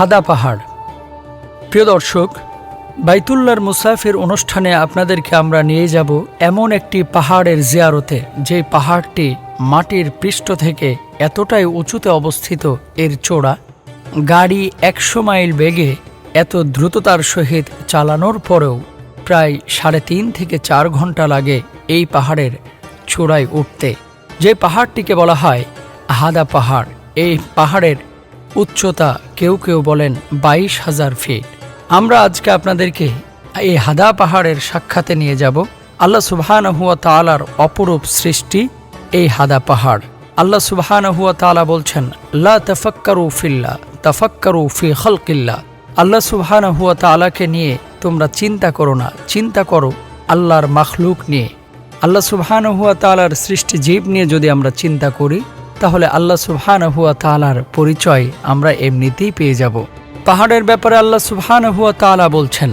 হাদা পাহাড়। প্রিয় দর্শক বাইতুল্লার মুসাফির অনুষ্ঠানে আপনাদেরকে আমরা নিয়ে যাব এমন একটি পাহাড়ের জিয়ারতে, যে পাহাড়টি মাটির পৃষ্ঠ থেকে এতটাই উঁচুতে অবস্থিত এর চূড়া গাড়ি একশো মাইল বেগে এত দ্রুততার সহিত চালানোর পরেও প্রায় সাড়ে তিন থেকে চার ঘণ্টা লাগে এই পাহাড়ের চূড়ায় উঠতে। যে পাহাড়টিকে বলা হয় হাদা পাহাড়, এই পাহাড়ের উচ্চতা কেউ কেউ বলেন বাইশ হাজার ফিট আমরা আজকে আপনাদেরকে এই হাদা পাহাড়ের সাক্ষাতে নিয়ে যাব। আল্লাহ সুবহান হুয়া তালার অপরূপ সৃষ্টি এই হাদা পাহাড়। আল্লাহ সুবহান হুয়া তালা বলছেন, লা তফক্কারু ফিল্লা তফক্কারু ফি খলকিল্লা আল্লাহ সুবহান হুয়া তালাকে নিয়ে তোমরা চিন্তা করো না, চিন্তা করো আল্লাহর মাখলুক নিয়ে। আল্লাহ সুবহান হুয়া তালার সৃষ্টি জীব নিয়ে যদি আমরা চিন্তা করি তাহলে আল্লাহ সুবহান হুয়া তালার পরিচয় আমরা এমনিতেই পেয়ে যাব। পাহাড়ের ব্যাপারে আল্লাহ সুবহান হুয়া তালা বলছেন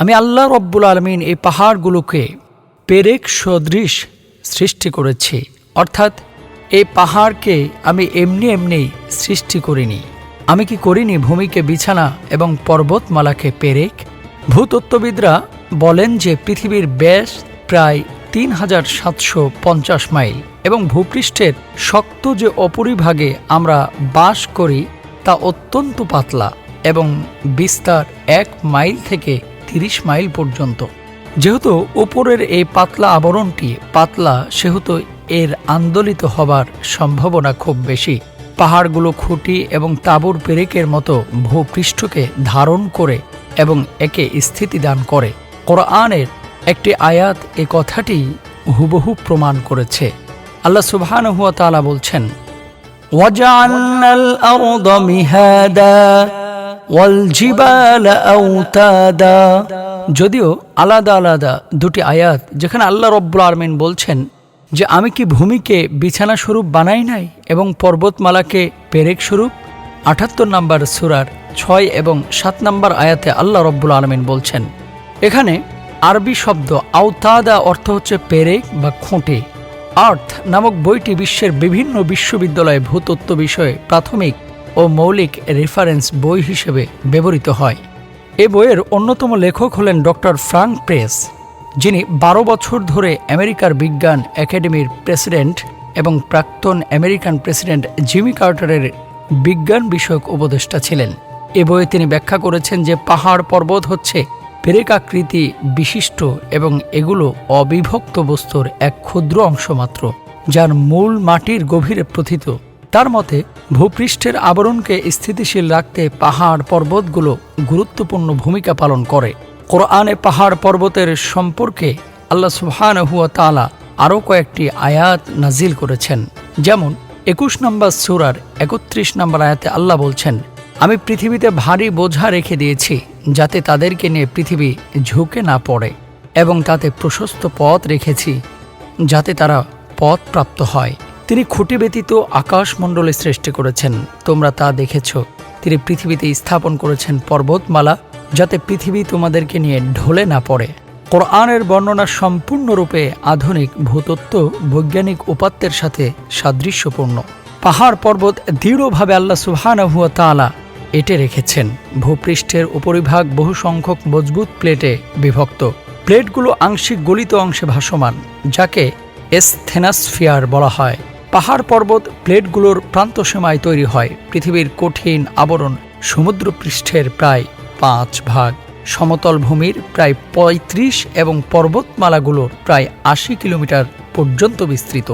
আমি আল্লাহ রব্বুল আলমিন এই পাহাড়গুলোকে পেরেক সদৃশ সৃষ্টি করেছি। অর্থাৎ এই পাহাড়কে আমি এমনি এমনি সৃষ্টি করিনি। আমি কি করিনি? ভূমিকে বিছানা এবং পর্বতমালাকে পেরেক? ভূতত্ত্ববিদরা বলেন যে পৃথিবীর ব্যাস প্রায় তিন হাজার সাতশো পঞ্চাশ মাইল এবং ভূপৃষ্ঠের শক্ত যে অপরিভাগে আমরা বাস করি তা অত্যন্ত পাতলা এবং বিস্তার এক মাইল থেকে তিরিশ মাইল পর্যন্ত। যেহেতু উপরের এই পাতলা আবরণটি পাতলা, সেহেতু এর আন্দোলিত হবার সম্ভাবনা খুব বেশি। পাহাড়গুলো খুঁটি এবং তাঁবুর পেরেকের মতো ভূপৃষ্ঠকে ধারণ করে এবং একে স্থিতি দান করে। কোরআনের একটি আয়াত এ কথাটি হুবহু প্রমাণ করেছে আল্লাহ সুবহান হুয়া তাআলা বলছেন وجعلنا الأرض مهادا والجبال أوتادا যদিও আলাদা আলাদা দুটি আয়াত যেখানে আল্লাহ রব্বুল আলমিন বলছেন যে আমি কি ভূমিকে বিছানা স্বরূপ বানাই নাই এবং পর্বতমালাকে পেরেক স্বরূপ আটাত্তর নম্বর সুরার ছয় এবং সাত নম্বর আয়াতে আল্লাহ রব্বুল আলমিন বলছেন এখানে আরবি শব্দ আওতাদা অর্থ হচ্ছে পেরেক বা খুঁটে। আর্থ নামক বইটি বিশ্বের বিভিন্ন বিশ্ববিদ্যালয়ে ভূতত্ত্ব বিষয়ে প্রাথমিক ও মৌলিক রেফারেন্স বই হিসেবে ব্যবহৃত হয়। এ বইয়ের অন্যতম লেখক হলেন ডক্টর ফ্রাঙ্ক প্রেস, যিনি বারো বছর ধরে আমেরিকার বিজ্ঞান একাডেমির প্রেসিডেন্ট এবং প্রাক্তন আমেরিকান প্রেসিডেন্ট জিমি কার্টারের বিজ্ঞান বিষয়ক উপদেষ্টা ছিলেন। এ বইয়ে তিনি ব্যাখ্যা করেছেন যে পাহাড় পর্বত হচ্ছে পেরেকাকৃতি বিশিষ্ট এবং এগুলো অবিভক্ত বস্তুর এক ক্ষুদ্র অংশ মাত্র, যার মূল মাটির গভীরে প্রথিত। তার মতে, ভূপৃষ্ঠের আবরণকে স্থিতিশীল রাখতে পাহাড় পর্বতগুলো গুরুত্বপূর্ণ ভূমিকা পালন করে। কোরআনে পাহাড় পর্বতের সম্পর্কে আল্লাহ সুবহান হুয়া তালা আরও কয়েকটি আয়াত নাজিল করেছেন। যেমন, একুশ নম্বর সুরার একত্রিশ নম্বর আয়াতে আল্লাহ বলছেন, আমি পৃথিবীতে ভারী বোঝা রেখে দিয়েছি যাতে তাদেরকে নিয়ে পৃথিবী ঝুঁকে না পড়ে, এবং তাতে প্রশস্ত পথ রেখেছি যাতে তারা পথ প্রাপ্ত হয়। তিনি খুঁটি ব্যতীত আকাশমণ্ডলে সৃষ্টি করেছেন। তোমরা তা দেখেছ। তিনি পৃথিবীতে স্থাপন করেছেন পর্বতমালা, যাতে পৃথিবী তোমাদেরকে নিয়ে ঢলে না পড়ে। কোরআনের বর্ণনা সম্পূর্ণরূপে আধুনিক, ভূতত্ত্ব, বৈজ্ঞানিক উপাত্তের সাথে সাদৃশ্যপূর্ণ। পাহাড় পর্বত দৃঢ়ভাবে আল্লাহ সুবহানাহুয়া তাআলা এটে রেখেছেন। ভূপৃষ্ঠের উপরিভাগ বহু সংখ্যক মজবুত প্লেটে বিভক্ত। প্লেটগুলো আংশিক গলিত অংশে ভাসমান, যাকে এসথেনাসফিয়ার বলা হয়। পাহাড় পর্বত প্লেটগুলোর প্রান্তসীমায় তৈরি হয়। পৃথিবীর কঠিন আবরণ সমুদ্র পৃষ্ঠের প্রায় পাঁচ ভাগ। সমতল ভূমির প্রায় ৩৫ এবং পর্বতমালাগুলোর প্রায় আশি কিলোমিটার পর্যন্ত বিস্তৃত।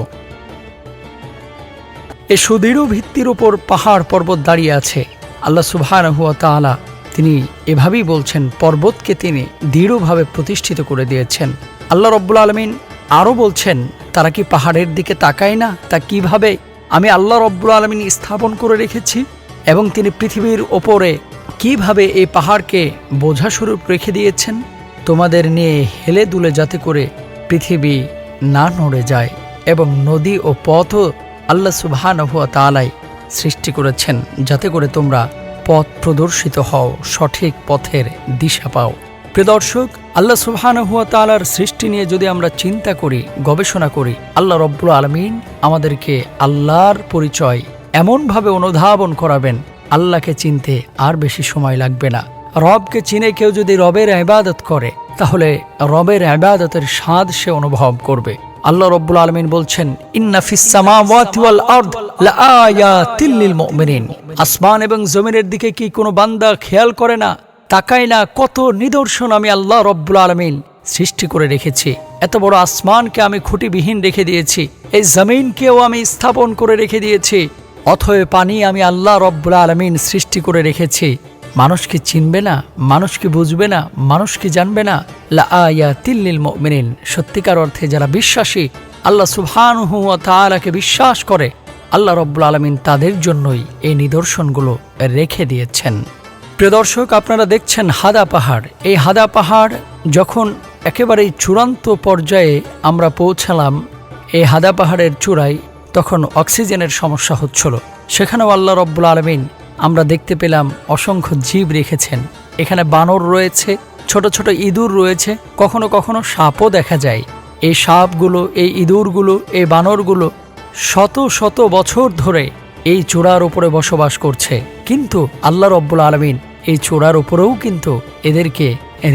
এ সুদৃঢ় ভিত্তির উপর পাহাড় পর্বত দাঁড়িয়ে আছে। আল্লাহ সুবহান হুয়া তাআলা তিনি এভাবেই বলছেন, পর্বতকে তিনি দৃঢ়ভাবে প্রতিষ্ঠিত করে দিয়েছেন। আল্লাহ রব্বুল আলমিন আরও বলছেন, তারা কি পাহাড়ের দিকে তাকায় না? তা কীভাবে আমি আল্লাহ রব্বুল আলমিন স্থাপন করে রেখেছি? এবং তিনি পৃথিবীর ওপরে কীভাবে এই পাহাড়কে বোঝাস্বরূপ রেখে দিয়েছেন? তোমাদের নিয়ে হেলে দুলে যাতে করে পৃথিবী না নড়ে যায়। এবং নদী ও পথও আল্লাহ সুবহান হুয়া সৃষ্টি করেছেন, যাতে করে তোমরা পথ প্রদর্শিত হও, সঠিক পথের দিশা পাও। প্রিয় দর্শক, আল্লাহ সুবহানাহুয়া তাআলার সৃষ্টি নিয়ে যদি আমরা চিন্তা করি, গবেষণা করি, আল্লাহ রব্বুল আলমিন আমাদেরকে আল্লাহর পরিচয় এমনভাবে অনুধাবন করাবেন, আল্লাহকে চিনতে আর বেশি সময় লাগবে না। রবকে চিনে কেউ যদি রবের ইবাদত করে, তাহলে রবের ইবাদতের স্বাদ সে অনুভব করবে। আল্লাহ রব্বুল আলমিন বলছেন আসমান এবং জমিনের দিকে কি কোনো বান্দা খেয়াল করে না? তাকাই না, কত নিদর্শন আমি আল্লাহ রব্বুল আলমিন সৃষ্টি করে রেখেছি। এত বড় আসমানকে আমি খুঁটিবিহীন রেখে দিয়েছি। এই জমিনকেও আমি স্থাপন করে রেখে দিয়েছি। অথয় পানি আমি আল্লাহ রব্বুল আলমিন সৃষ্টি করে রেখেছি। মানুষ কি চিনবে না, মানুষকে বুঝবে না, মানুষকে জানবে না। লা তিল্লিল মিনিন সত্যিকার অর্থে যারা বিশ্বাসী, আল্লাহ সুবহানহু তাআলাকে বিশ্বাস করে, আল্লাহ রব্বুল আলমিন তাদের জন্যই এই নিদর্শনগুলো রেখে দিয়েছেন। প্রিয় দর্শক, আপনারা দেখছেন হাদা পাহাড়। এই হাদা পাহাড় যখন একেবারেই চূড়ান্ত পর্যায়ে আমরা পৌঁছালাম, এই হাদা পাহাড়ের চূড়ায় তখন অক্সিজেনের সমস্যা হচ্ছিল। সেখানেও আল্লাহ রব্বুল আলমিন আমরা দেখতে পেলাম অসংখ্য জীব রেখেছেন। এখানে বানর রয়েছে, ছোট ছোট ইঁদুর রয়েছে, কখনো কখনো সাপও দেখা যায়। এই সাপগুলো, এই ইঁদুরগুলো, এই বানরগুলো শত শত বছর ধরে এই চূড়ার উপরে বসবাস করছে। কিন্তু আল্লাহ রব্বুল আলমিন এই চূড়ার উপরেও কিন্তু এদেরকে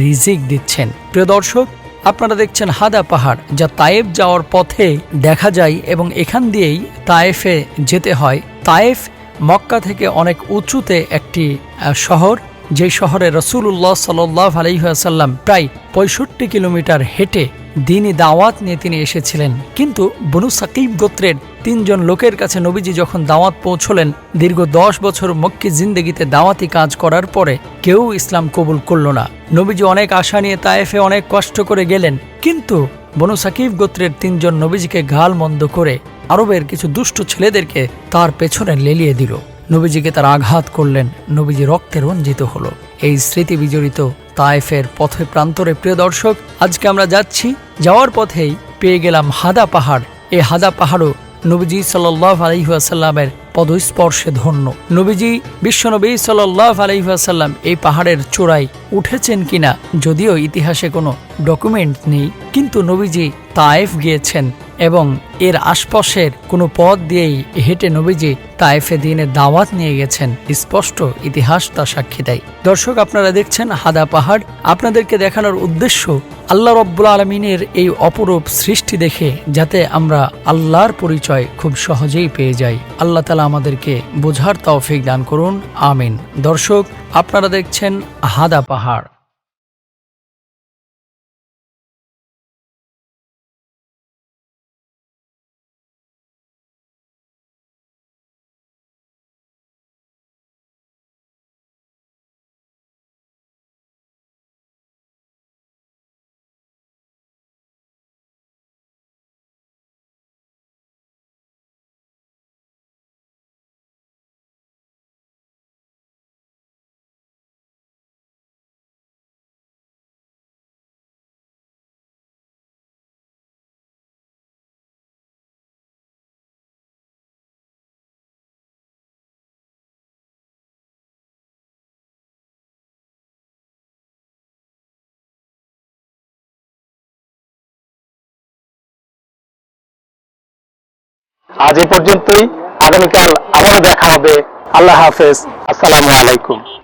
রিজিক দিচ্ছেন। প্রিয় দর্শক, আপনারা দেখছেন হাদা পাহাড়, যা তায়েফ যাওয়ার পথে দেখা যায় এবং এখান দিয়েই তায়েফে যেতে হয়। তায়েফ মক্কা থেকে অনেক উঁচুতে একটি শহর যে শহরে রসুল্লাহ সাল্লাহ আলহিহাসাল্লাম প্রায় পঁয়ষট্টি কিলোমিটার হেঁটে দিনই দাওয়াত নিয়ে তিনি এসেছিলেন। কিন্তু বনু সাকিব গোত্রের তিনজন লোকের কাছে নবীজি যখন দাওয়াত পৌঁছলেন, দীর্ঘ দশ বছর মক্কি জিন্দগিতে দাওয়াতি কাজ করার পরে কেউ ইসলাম কবুল করল না। নবীজি অনেক আশা নিয়ে তায়েফে অনেক কষ্ট করে গেলেন, কিন্তু বনু সাকিব গোত্রের তিনজন নবীজিকে গাল মন্দ করে আরবের কিছু দুষ্ট ছেলেদেরকে তার পেছনে লেলিয়ে দিল। নবীজিকে তার আঘাত করলেন, নবীজি রক্তে রঞ্জিত হলো। এই স্মৃতি বিজড়িত তায়েফের পথে প্রান্তরে, প্রিয় দর্শক, আজকে আমরা যাচ্ছি, যাওয়ার পথেই পেয়ে গেলাম হাদা পাহাড়। এই হাদা পাহাড়ও নবীজি সাল্লাহ আলহিহাসাল্লামের পদস্পর্শে ধন্য। নবীজি বিশ্বনবী সাল্লাহ আলহিহাসাল্লাম এই পাহাড়ের চূড়ায় উঠেছেন কিনা, যদিও ইতিহাসে কোনো ডকুমেন্ট নেই। কিন্তু নবীজি তায়েফ গিয়েছেন এবং এর আশপাশের কোনো পথ দিয়েই হেঁটে নবীজি তায়েফে দিনের দাওয়াত নিয়ে গেছেন। স্পষ্ট ইতিহাস তা সাক্ষী দেয়। দর্শক, আপনারা দেখছেন হাদা পাহাড়। আপনাদেরকে দেখানোর উদ্দেশ্য আল্লাহ রব্বুল আলমিনের এই অপরূপ সৃষ্টি দেখে যাতে আমরা আল্লাহর পরিচয় খুব সহজেই পেয়ে যাই। আল্লাহ তালা আমাদেরকে বোঝার তৌফিক দান করুন। আমিন। দর্শক, আপনারা দেখছেন হাদা পাহাড়। আজ এই পর্যন্তই। আগামীকাল আবারও দেখা হবে। আল্লাহ হাফেজ। আসসালামু আলাইকুম।